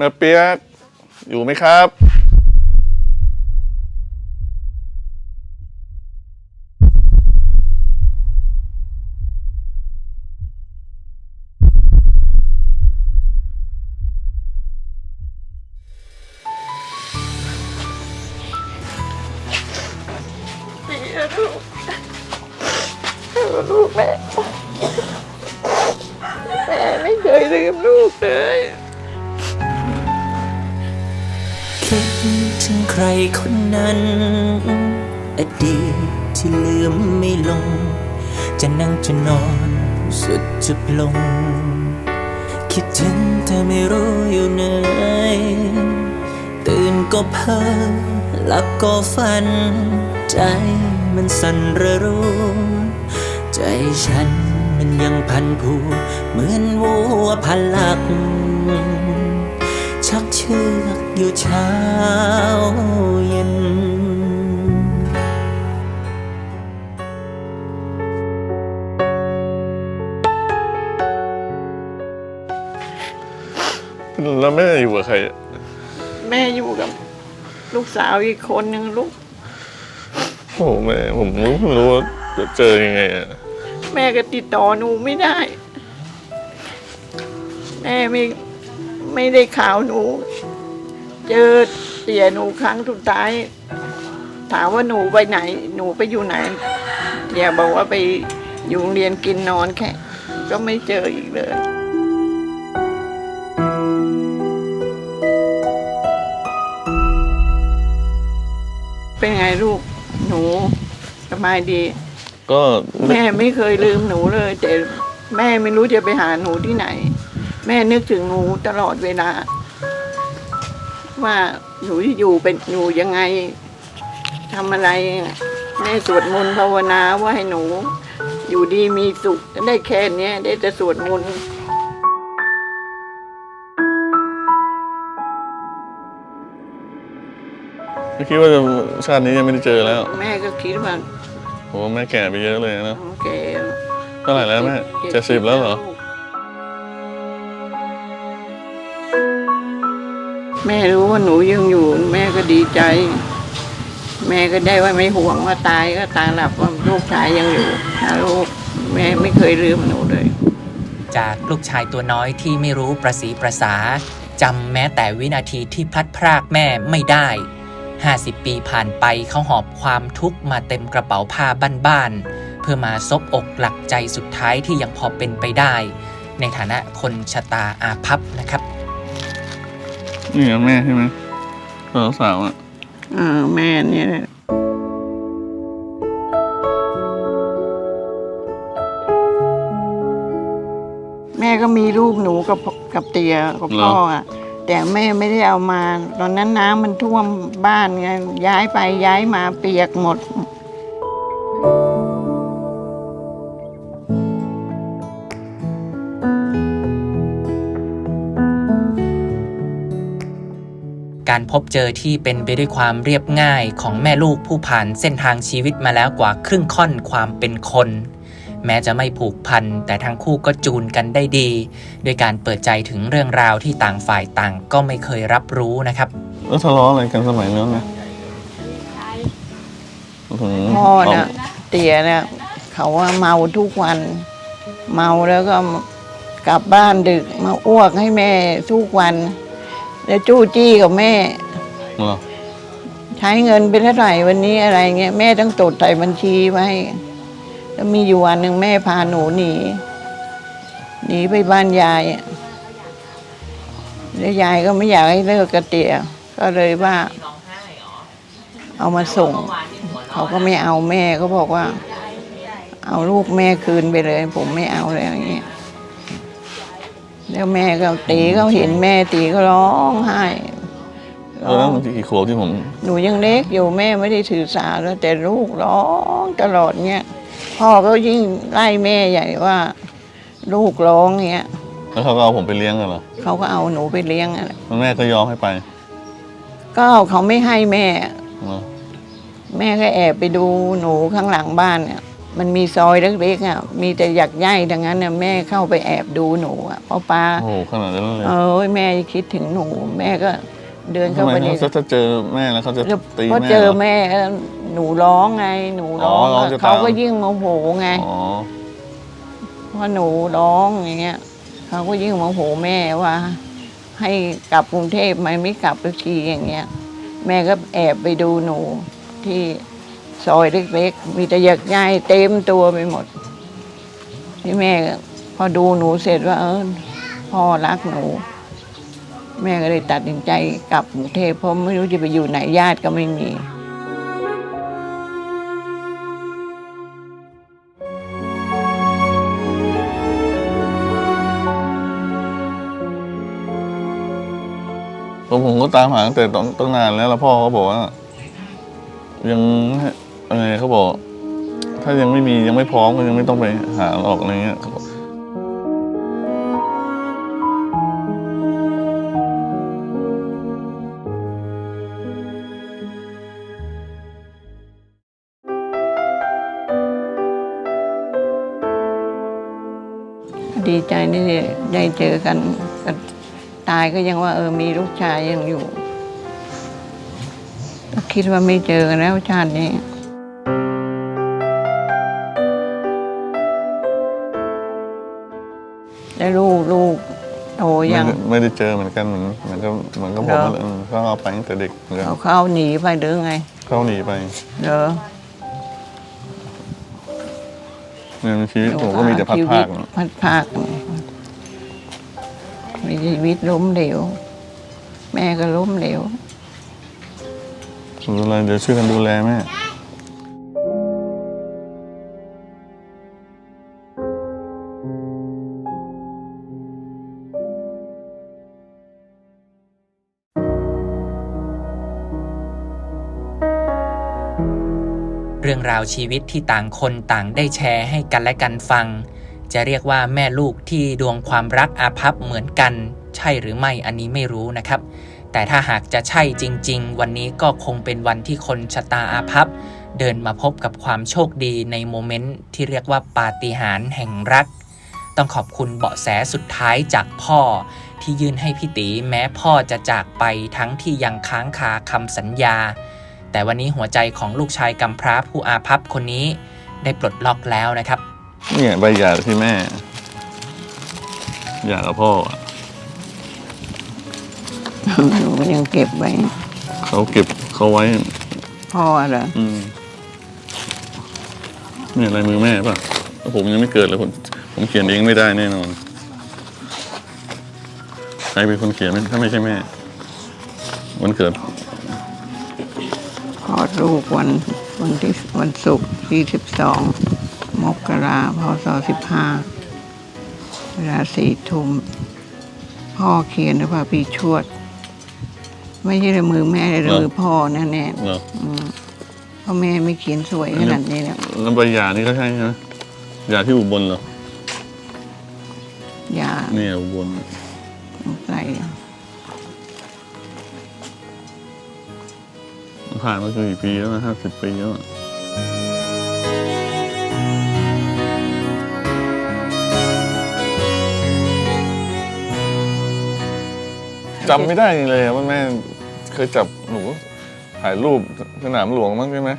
นาเปียกอยู่ไหมครับ ถึงใครคนนั้น อดีตที่ลืมไม่ลง จะนั่งจะนอนสุดจุดลง คิดถึงเธอไม่รู้อยู่ไหนตื่นก็เพ้อหลับก็ฝัน ใจมันสั่นระรู้ ใจฉันมันยังพันผูเหมือนวัวพันหลัก ชักเชือกอยู่เช้าเย็น แล้วแม่อยู่กับใครอะแม่อยู่กับลูกสาวอีกคนหนึ่งลูก โอ้โหแม่ผมไม่รู้ว่าจะเจอยังไงอะแม่ก็ติดต่อหนูไม่ได้ แม่ไม่ ไม่ได้ข่าวหนู เจอเตี่ยหนูครั้งสุดท้าย ถามว่าหนูไปไหน หนูไปอยู่ไหนอย่าบอกว่าไปอยู่โรงเรียนกินนอนแค่ก็ไม่เจออีกเลยเป็นไงลูกหนูสบายดี ก็แม่ไม่เคยลืมหนูเลย แต่แม่ไม่รู้จะไปหาหนูที่ไหนแม่นึกถึงหนูตลอดเวลา ว่าหนูอยู่เป็นอยู่ยังไงทำอะไรแม่สวดมนต์ภาวนาว่าให้หนู อยู่ดีมีสุขได้แค่เนี้ยได้แต่สวดมนต์ไม่คิดว่าจะชาตินี้ยังไม่ได้เจอแล้ว แม่ก็คิดว่าโอ้แม่แก่ไปเยอะเลยนะ โอเคเท่าไหร่แล้วแม่เจ็ดสิบแล้วเหรอ แม่รู้ว่าหนูยังอยู่ แม่ก็ดีใจ แม่ก็ได้ว่าไม่ห่วงว่าตายก็ตายหลับว่าลูกชายยังอยู่นะลูกแม่ไม่เคยลืมหนูเลย จากลูกชายตัวน้อยที่ไม่รู้ประสีประสาจำแม้แต่วินาทีที่พลัดพรากแม่ไม่ได้ 50 ปีผ่านไปเขาหอบความทุกข์มาเต็มกระเป๋าผ้าบ้านๆเพื่อมาซบอกหลักใจสุดท้ายที่ยังพอเป็นไปได้ ในฐานะคนชะตาอาภัพนะครับ นี่แม่ใช่ไหมตอนสาวอะเออแม่เนี่ยแหละแม่ก็มีรูปหนูกับกับเตียกับพ่ออะแต่แม่ไม่ได้เอามา ตอนนั้นน้ำมันท่วมบ้านไงย้ายไปย้ายมาเปียกหมด การพบเจอที่เป็นไปด้วยความเรียบง่ายของแม่ลูกผู้ผ่านเส้นทางชีวิตมาแล้วกว่าครึ่งค่อนความเป็นคน แม้จะไม่ผูกพันแต่ทั้งคู่ก็จูนกันได้ดี ด้วยการเปิดใจถึงเรื่องราวที่ต่างฝ่ายต่างก็ไม่เคยรับรู้นะครับแล้วทะเลาะอะไรกันสมัยนั้นไหมอื้อหืพ่อเนี่ยเตียเนี่ยเขาว่าเมาทุกวัน เมาแล้วก็กลับบ้านดึกมาอ้วกให้แม่ทุกวัน แล้วจู้จี้กับแม่ เหรอใช้เงินเป็นเท่าไหร่วันนี้อะไรเงี้ยแม่ต้องจดใส่บัญชีไว้แล้วมีอยู่วันหนึ่งแม่พาหนูหนีหนีไปบ้านยายอะแล้วยายก็ไม่อยากให้เลิกกับเตี่ยก็เลยว่า เอามาส่ง เขาก็ไม่เอาแม่ก็บอกว่า เอาลูกแม่คืนไปเลย ผมไม่เอาเลยอย่างเงี้ย แล้วแม่ก็ตีเขาเห็นแม่ตีก็ร้องไห้ตอนนั้นมันกี่ขวบที่ผมหนูยังเล็กอยู่แม่ไม่ได้ถือสาแล้วแต่ลูกร้องตลอดเงี้ยพ่อก็ยิ่งไล่แม่ใหญ่ว่า ลูกร้องเงี้ยแล้วเขาก็เอาผมไปเลี้ยงกันเหรอเขาก็เอาหนูไปเลี้ยงอะไรแล้วแม่ก็ยอมให้ไป ก็เขาไม่ให้แม่เหรอแม่ก็แอบไปดูหนูข้างหลังบ้านเนี่ย มันมีซอยเล็กๆอะมีแต่หยักใย่ดังนั้นน่ะแม่เข้าไปแอบดูหนูอะเพราะป้าโอ้โหขนาดนั้นเลยเอ้ยแม่คิดถึงหนู แม่ก็เดินทำเข้าไมไปในเขาจะเจอแม่แล้วเขาจะแล้วตีพอแม่เจอหร แม่แล้วหนูร้องไง หนูร้องอ๋อร้องอะจะตาม เขาก็ยิ่งโมโหไงอ๋อเพราะหนูร้องอย่างเงี้ยเขาก็ยิ่งโมโหแม่ว่า ให้กลับกรุงเทพไหมไม่กลับสักทีอย่างเงี้ย แม่ก็แอบไปดูหนูที่ ซอยเล็กๆ มีแต่หยักย่ายเต็มตัวไปหมด ที่แม่พอดูหนูเสร็จว่า เออพ่อรักหนู แม่ก็เลยตัดสินใจกลับกรุงเทพเพราะไม่รู้จะไปอยู่ไหนญาติก็ไม่มีผมผมก็ตามหาตั้งแต่ต้องตั้งนานแล้วแล้วพ่อเขาบอกว่า ยัง อะไรเขาบอก ถ้ายังไม่มียังไม่พร้อมก็ยังไม่ต้องไปหาออกอะไรเงี้ยเขาบอกดีใจที่ได้เจอกันตายก็ยังว่าเออมีลูกชายยังอยู่คิดว่าไม่เจอกันแล้วชาตินี้ ไม่ยังได้ไม่ได้เจอเหมือนกันเหมือนเหมือนกับเหมือนกับผมเหรอนั่นแหละเออเขาเอาไปตั้งแต่เด็กเหมือนกันเขาเข้าหนีไปหรือไงเขาหนีไปเหรอเนี่ยชีวิตผมก็มีแต่พัดชีภาวิคตพัดภาคมีชีวิตล้มเหลว แม่ก็ล้มเหลวส่วนอะไรเดี๋ยวช่วยกันดูแลแม่ เรื่องราวชีวิตที่ต่างคนต่างได้แชร์ให้กันและกันฟัง จะเรียกว่าแม่ลูกที่ดวงความรักอาภัพเหมือนกัน ใช่หรือไม่อันนี้ไม่รู้นะครับ แต่ถ้าหากจะใช่จริง ๆ วันนี้ก็คงเป็นวันที่คนชะตาอาภัพเดินมาพบกับความโชคดีในโมเมนต์ที่เรียกว่าปาฏิหาริย์แห่งรัก ต้องขอบคุณเบาะแสสุดท้ายจากพ่อ ที่ยื่นให้พี่ตีแม้พ่อจะจากไปทั้งที่ยังค้างคาคำสัญญา แต่วันนี้หัวใจของลูกชายกำพร้าผู้อาภัพคนนี้ได้ปลดล็อกแล้วนะครับ เนี่ยใบหย่าที่แม่หย่ากับพ่ออะหนูก็ยังเก็บไว้ เขาเก็บเขาไว้ พ่อเหรออืมเนี่ยลายมือแม่ป่ะผมยังไม่เกิดเลยผมผมเขียนเองไม่ได้แน่นอน ใครเป็นคนเขียนถ้าไม่ใช่แม่ วันเกิดคล อดลูกวันวันที่วันศุกร์ที่สิบสองมกราพศสิบห้าเวลาสี่ทุ่มพ่อเขียนหรือเปล่าพี่ชวด ไม่ใช่มือแม่เลยมือพ่อแน่แน่เหรอๆอืมเพราะแม่ไม่เขียนสวยขนาดนี้แล้วแล้วใบหย่านี่ก็ใช่ใช่ไหมหย่าที่อุบลเหรออย่าเนี่ยอุบลใส่ ผ่านมากี่ปีแล้วนะห้าสิบปีแล้วอะจำไม่ได้เลยอะว่าแม่เคยจับหนูถ่ายรูปสนามหลวงมั้งใช่ไหม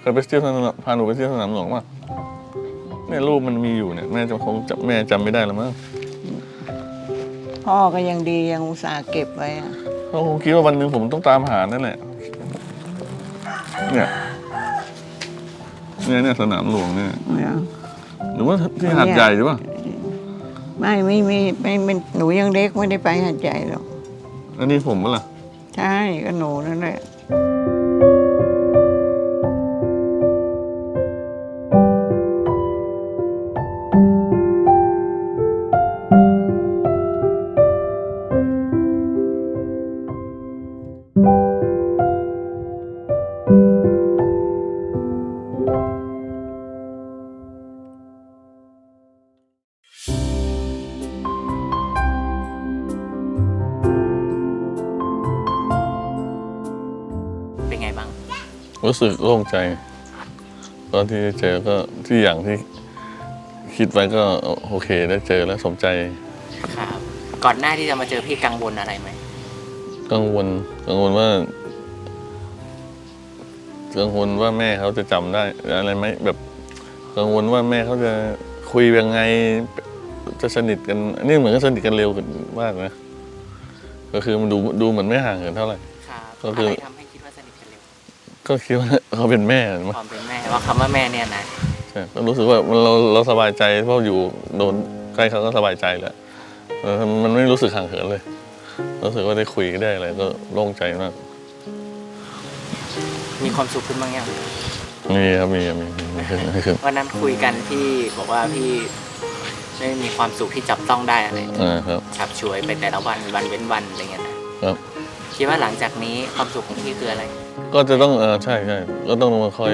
เคยไปเที่ยวสนามพาหนูไปเที่ยวสนามหลวงป่ะเนี่ยรูปมันมีอยู่เนี่ยแม่จะคงจำแม่จำไม่ได้แล้วมั้งพ่อก็ยังดียังอุตส่าห์เก็บไว้อะ เขาคงคิดว่าวันหนึ่งผมต้องตามหานั่นแหละ เนี่ยเนี่ยเนี่ยสนามหลวงเนี่ย เนี่ย หรือว่าที่หาดใหญ่หรือเปล่าไม่ไม่ไม่ไม่ไม่หนูยังเล็กไม่ได้ไปหัดใหญ่หรอก อันนี้ผมปะล่ะ ใช่ก็หนูนั่นแหละ รู้สึกโล่งใจก็ที่ได้เจอก็ที่อย่างที่คิดไว้ก็โอเคได้เจอแล้วสมใจครับ ก่อนหน้าที่จะมาเจอพี่กังวลอะไรไหมกังวลกังวลว่ากังวลว่าแม่เขาจะจำได้อะไรไหมแบบกังวลว่าแม่เขาจะคุยยังไงจะสนิทกันอันนี่เหมือนก็สนิทกันเร็วมากนะก็คือมันดูดูเหมือนไม่ห่างกันเท่าไหร่ครับก็คือออะไรทำใก็คิดว่าเขาเป็นแม่มั้งความเป็นแม่ว่าคำว่าแม่เนี่ยนะใช่ก็รู้สึกว่ามันเราเราสบายใจเพราะอยู่โดนใกล้เขาก็สบายใจแหละเออมันไม่รู้สึกห่างเหินเลย รู้สึกว่าได้คุยได้อะไรก็โล่งใจมากมีความสุขขึ้นบ้างยังมีครับมีครับมีมีมีขึ้นมีขึ้นวันนั้นคุยกันพี่บอกว่าพี่ไม่มีความสุขที่จับต้องได้อะไรอ่าครับ ฉับฉวยไปแต่ละวันวันเว้นวันอะไรเงี้ยนะครับ คิดว่าหลังจากนี้ความสุขของพี่คืออะไร ก็จะต้องเออใช่ใช่ก็ต้องมาคอย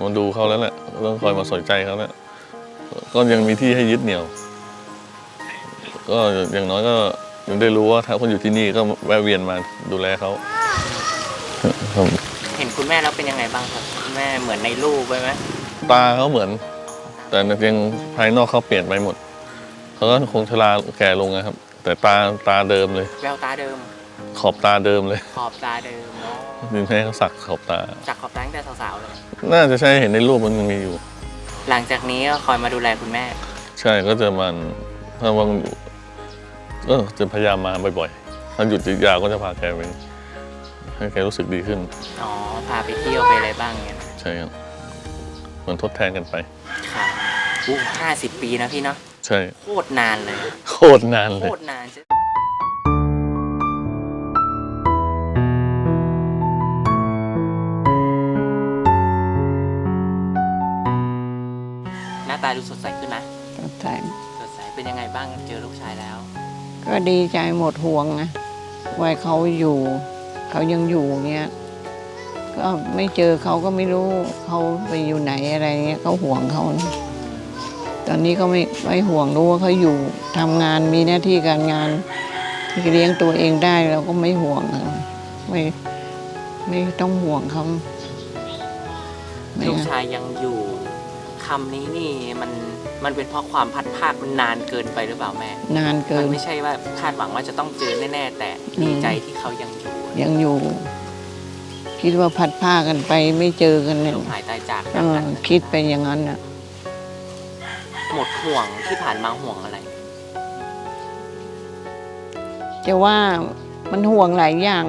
มาดูเขาแล้วแหละก็ต้องคอยมาสนใจเขาแล้วก็ยังมีที่ให้ยึดเหนี่ยว ก็อย่างน้อยก็ยังได้รู้ว่าถ้าคนอยู่ที่นี่ก็แวะเวียนมาดูแลเขาครับเห็นคุณแม่แล้วเป็นยังไงบ้างครับคุณแม่เหมือนในรูปไหมตาเขาเหมือน แต่ยังภายนอกเขาเปลี่ยนไปหมดเขาก็คงชราแก่ลงนะครับ แต่ตาตาเดิมเลย แววตาเดิม ขอบตาเดิมเลย ขอบตาเดิมเนาะ ดินแม่เขาสักขอบตา จากขอบตาตั้งแต่สาวๆเลย น่าจะใช่เห็นในรูปมันยังมีอยู่ หลังจากนี้ก็คอยมาดูแลคุณแม่ ใช่ก็จะมันถ้าวังก็จะพยายามมาบ่อยๆ ถ้าหยุดยาวก็จะพาแกไปให้แกรู้สึกดีขึ้น อ๋อ พาไปเที่ยวไปอะไรบ้างเงี้ยนะใช่ครับเหมันทดแทนกันไปครับอู้ห้าสิบปีนะพี่เนาะ ใช่ โคตรนานเลย โคตรนานโคเลยตรนานใช่ ตาดูสดใสขึ้นนะสดใสสดใสเป็นยังไงบ้างเจอลูกชายแล้ว ก็ดีใจหมดห่วงนะว่าเขาอยู่ เขายังอยู่เงี้ยก็ไม่เจอเขาก็ไม่รู้เขาไปอยู่ไหนอะไรเงี้ยเขาห่วงเขานะตอนนี้เขาไม่ไม่ห่วงรู้ว่าเขาอยู่ทำงานมีหน้าที่การงานที่เลี้ยงตัวเองได้เราก็ไม่ห่วงเขาไม่ไม่ต้องห่วงเขาไม่ลูกงั้นชายยังอยู่ คำนี้นี่มันมันเป็นเพราะความพัดภาคมันนานเกินไปหรือเปล่าแม่ นานเกิมันน ไม่ใช่ว่าคาดหวังว่าจะต้องเจอแน่ๆแต่อืมดีใจที่เขายังอยู่ยังอยู่ คิดว่าพัดผ้ากันไปไม่เจอกันเนี่ยลมหายตายจากเอกันอนะคิดไปอย่างนั้นน่ะ หมดห่วงที่ผ่านมาห่วงอะไร จะว่ามันห่วงหลายอย่าง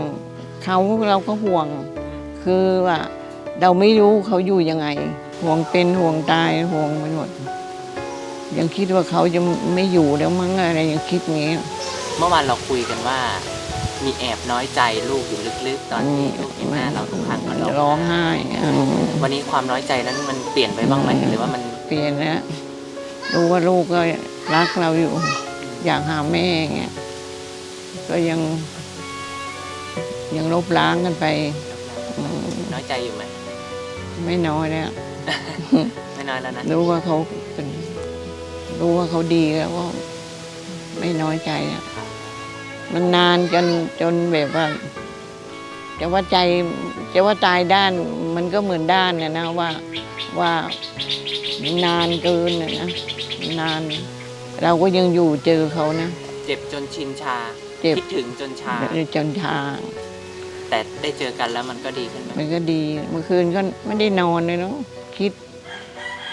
เขาเราก็ห่วง คือว่าเราไม่รู้เขาอยู่ยังไง ห่วงเป็นห่วงตายห่วงไปหมด ยังคิดว่าเขาจะไม่อยู่แล้วมั้งอะไรยังคิดอย่างนี้เมื่อวานเราคุยกันว่า มีแอบน้อยใจลูกอยู่ลึกๆ ตอนที่ลูกเห็นหน้าเราทุกครั้งมันร้องไห้เออวันนี้ความน้อยใจนั้นมันเปลี่ยนไปบ้างไหมหรือว่ามันเปลี่ยนแล้วรู้ว่าลูกก็รักเราอยู่ อยากหาแม่เงี้ยก็ยัง ยังลบล้างกันไปอืมน้อยใจอยู่ไหมไม่น้อยแล้ว ไม่น้อยแล้วนะรู้ว่าเขาเป็นรู้ว่าเขาดีแล้วก็ไม่น้อยใจอะมันนานจนจนแบบว่าจะว่าใจจะว่าตายด้านมันก็เหมือนด้านเนี่ยนะว่าว่านานเกินน่ะนะนาน เราก็ยังอยู่เจอเขานะเจ็บจนชินชาเจ็บคิดถึงจนชาจนทางแต่ได้เจอกันแล้วมันก็ดีขึ้นไหมมันก็ดีเมื่อคืนก็ไม่ได้นอนเลยเนาะ คิด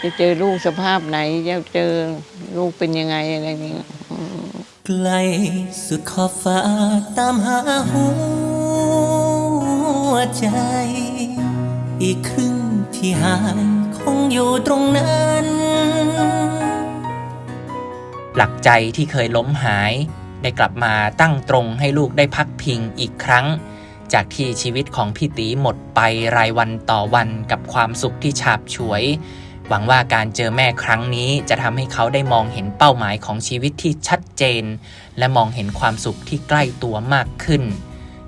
จะเจอลูกสภาพไหน จะเจอลูกเป็นยังไงอะไรอย่างเงี้ยอืมไกลสุดขอบฟ้าตามหาหัวใจ อีกครึ่งที่หายคงอยู่ตรงนั้น หลักใจที่เคยล้มหาย ได้กลับมาตั้งตรงให้ลูกได้พักพิงอีกครั้ง จากที่ชีวิตของพี่ตีหมดไปรายวันต่อวันกับความสุขที่ฉาบฉวย หวังว่าการเจอแม่ครั้งนี้จะทำให้เขาได้มองเห็นเป้าหมายของชีวิตที่ชัดเจน และมองเห็นความสุขที่ใกล้ตัวมากขึ้น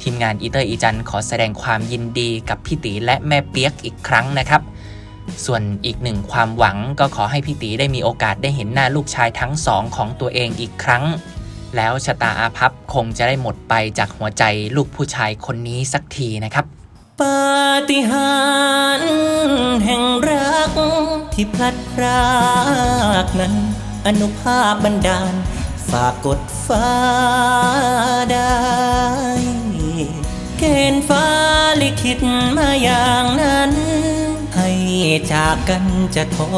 ทีมงานอีเตอร์อีจันขอแสดงความยินดีกับพี่ตีและแม่เปียกอีกครั้งนะครับ ส่วนอีกหนึ่งความหวังก็ขอให้พี่ตีได้มีโอกาสได้เห็นหน้าลูกชายทั้งสองของตัวเองอีกครั้ง แล้วชะตาอาภัพคงจะได้หมดไปจากหัวใจลูกผู้ชายคนนี้สักทีนะครับ ปาฏิหาริย์แห่งรักที่พลัดพรากนั้น อนุภาพบันดาลฝากกดฟ้าได้เกณฑ์ฟ้าลิขิตมาอย่างนั้น ให้จากกันจะท้อ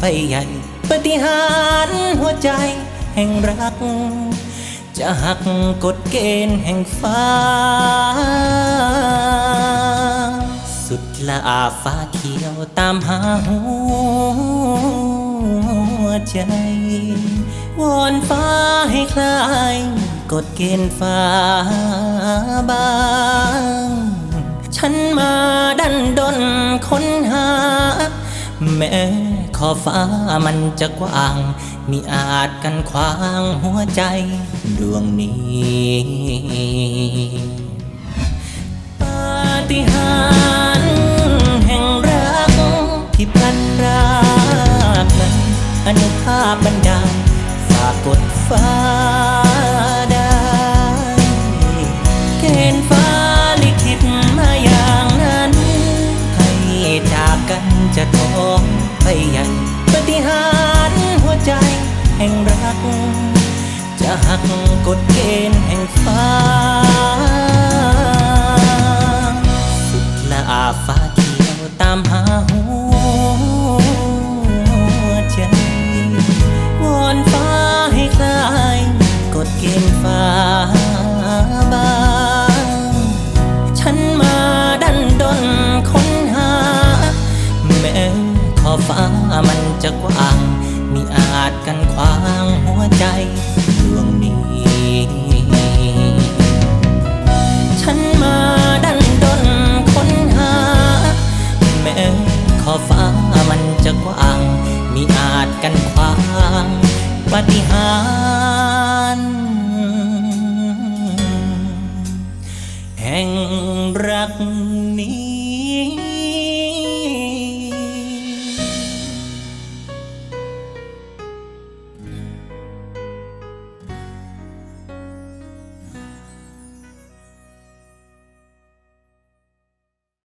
ไปใหญ่ ปฏิหารหัวใจแห่งรัก จะหักกฎเกณฑ์แห่งฟ้า สุดละอาฟ้าเขียวตามหาหัวใจ วอนฟ้าให้คลายกฎเกณฑ์ฟ้าบาง ฉันมาดันดนค้นหา แม้ ขอฟ้ามันจะกว้าง มีอาจกันขวางหัวใจดวงนี้ปาฏิหาริย์แห่งรักที่พลันพรากนั้นอนุภาพบันดาลฝากกดฟ้า ใหญ่ปฏิหารหัวใจแห่งรัก จะหักกฎเกณฑ์แห่งฟ้า